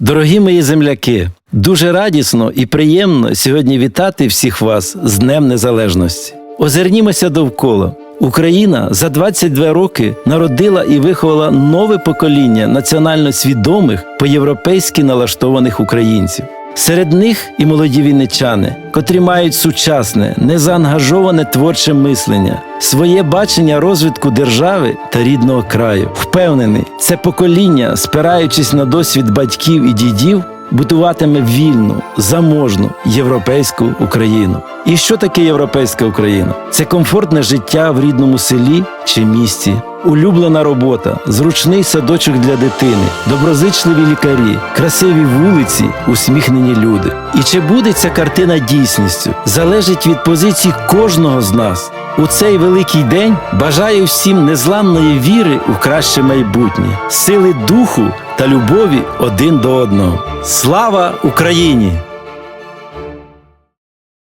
Дорогі мої земляки, дуже радісно і приємно сьогодні вітати всіх вас з Днем Незалежності. Озирнімося довкола. Україна за 22 роки народила і виховала нове покоління національно свідомих по-європейськи налаштованих українців. Серед них і молоді вінничани, котрі мають сучасне, незаангажоване творче мислення, своє бачення розвитку держави та рідного краю. Впевнений, це покоління, спираючись на досвід батьків і дідів, будуватиме вільну, заможну європейську Україну. І що таке європейська Україна? Це комфортне життя в рідному селі чи місті, улюблена робота, зручний садочок для дитини, доброзичливі лікарі, красиві вулиці, усміхнені люди. І чи буде ця картина дійсністю, залежить від позицій кожного з нас. У цей великий день бажаю всім незламної віри у краще майбутнє, сили духу та любові один до одного. Слава Україні!